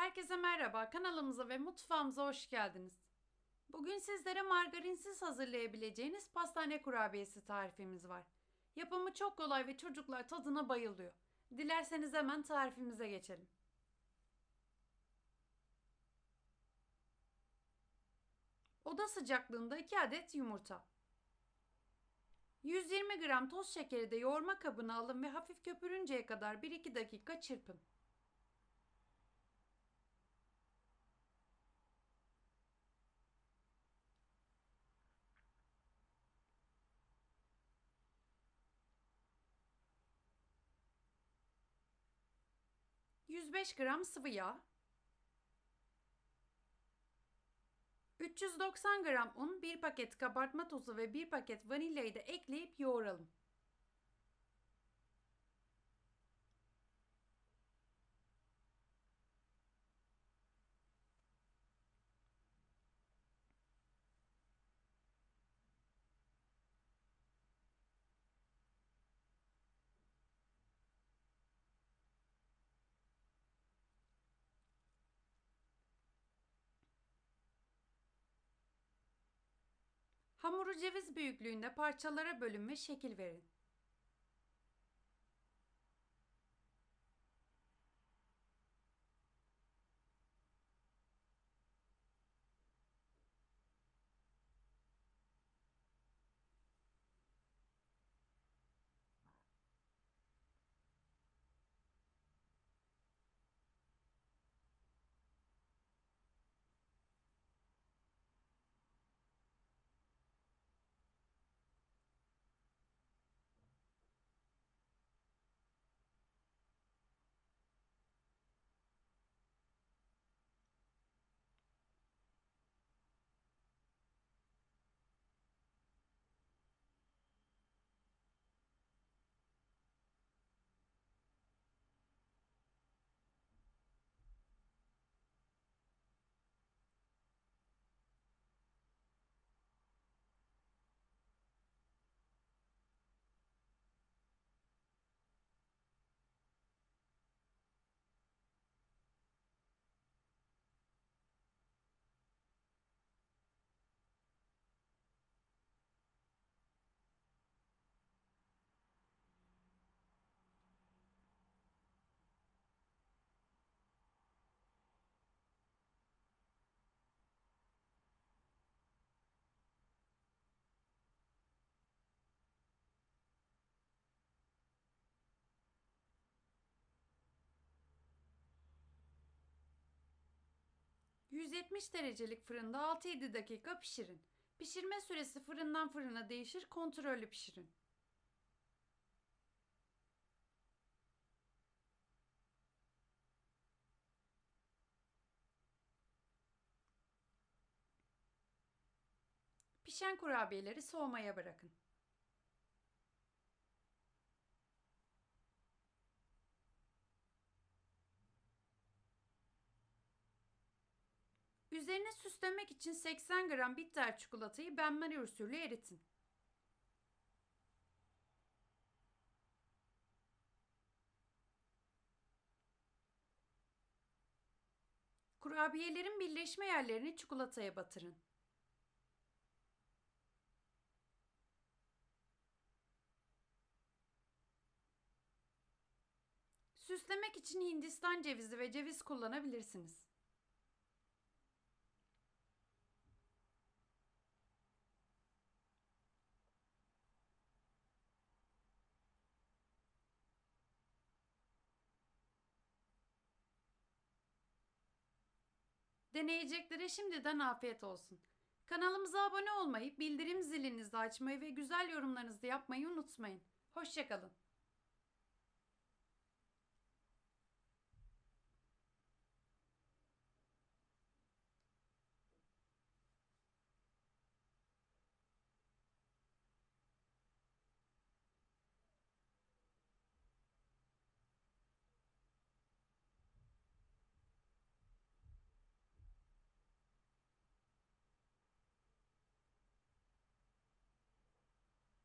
Herkese merhaba, kanalımıza ve mutfağımıza hoş geldiniz. Bugün sizlere margarinsiz hazırlayabileceğiniz pastane kurabiyesi tarifimiz var. Yapımı çok kolay ve çocuklar tadına bayılıyor. Dilerseniz hemen tarifimize geçelim. Oda sıcaklığında 2 adet yumurta. 120 gram toz şekeri de yoğurma kabına alın ve hafif köpürünceye kadar 1-2 dakika çırpın. ...105 gram sıvı yağ... ...390 gram un, 1 paket kabartma tozu ve 1 paket vanilyayı da ekleyip yoğuralım. Hamuru ceviz büyüklüğünde parçalara bölün ve şekil verin. ...170 derecelik fırında 6-7 dakika pişirin. Pişirme süresi fırından fırına değişir, kontrollü pişirin. Pişen kurabiyeleri soğumaya bırakın. Üzerine süslemek için 80 gram bitter çikolatayı benmari usulü eritin. Kurabiyelerin birleşme yerlerini çikolataya batırın. Süslemek için Hindistan cevizi ve ceviz kullanabilirsiniz. Deneyeceklere şimdiden afiyet olsun. Kanalımıza abone olmayı, bildirim zilinizi açmayı ve güzel yorumlarınızı yapmayı unutmayın. Hoşçakalın.